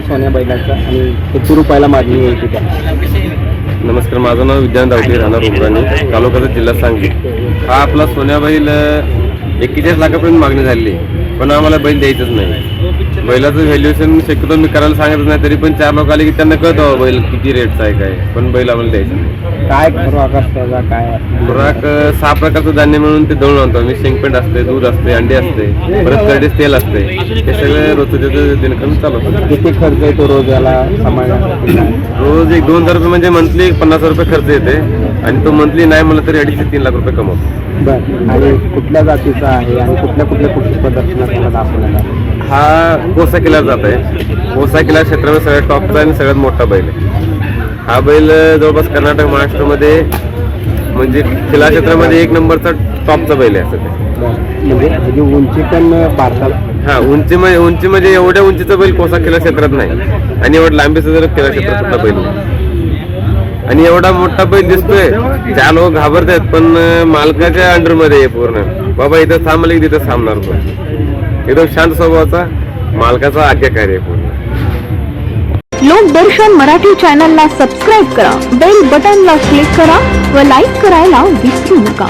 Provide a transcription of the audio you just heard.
सोन्या बैलाचा आणि रुपयाला मागणी आहे नमस्कार माझं नाव विद्यान दावटे राहणार उमराणी तालुक्याचा जिल्हा सांगली. हा आपला सोन्या बैल एक्केचाळीस लाखापर्यंत मागणी झालेली पण आम्हाला बैल द्यायचंच नाही. बैलाचं व्हॅल्युएशन शक्यतो मी करायला सांगत नाही तरी पण चार लोक आले की त्यांना कळतं बैल किती रेटचा आहे काय. पण बैल आम्हाला द्यायचं नाही. काय खुराक काय खुराक सहा प्रकारचं धान्य मिळून ते दळून आणतो मी शेंगपेंट असते दूध असते अंडे असते परत करडीस तेल असते. हे सगळे रोजचं त्याचं दिनक्रम चालू असतं किती खर्च येतो रोज याला सांभाळण्यासाठी? रोज एक दोन हजार रुपये म्हणजे मंथली पन्नास रुपये खर्च येते. आणि तो मंथली नाही म्हणलं तरी अडीच ते तीन लाख रुपये कमवतो. बर. आणि कुठल्या जातीचा आहे आणि कुठल्या कुठल्या कुठल्या दाखवलेला आहे? हा कोसा किल्ला जात आहे. कोसा किल्ला क्षेत्रामध्ये सगळ्यात टॉपचा आणि सगळ्यात मोठा बैल आहे. हा बैल जवळपास कर्नाटक महाराष्ट्रामध्ये म्हणजे किल्ला क्षेत्रामध्ये एक नंबरचा टॉपचा बैल आहे सध्या. बरं. म्हणजे ह्याची उंची पण भारतात हा उंची म्हणजे उंची म्हणजे एवढ्या उंचीचा बैल कोसा किल्ला क्षेत्रात नाही. आणि एवढं लांबीचा जर किल्ला क्षेत्रात कुठला बैल. आणि एवढा मोठा बैल दिसतोय. त्या लोक घाबरतात पण अं, मालकाच्या अंडरमध्ये आहे पूर्ण. बाबा इथं थांबले की तिथं थांबणार पण. एकदम शांत स्वभावाचा मालकाचा आज्ञाकार्य आहे पूर्ण. लोकदर्शन मराठी चॅनलला सबस्क्राईब करा बेल बटनला क्लिक करा व लाईक करायला विसरू नका.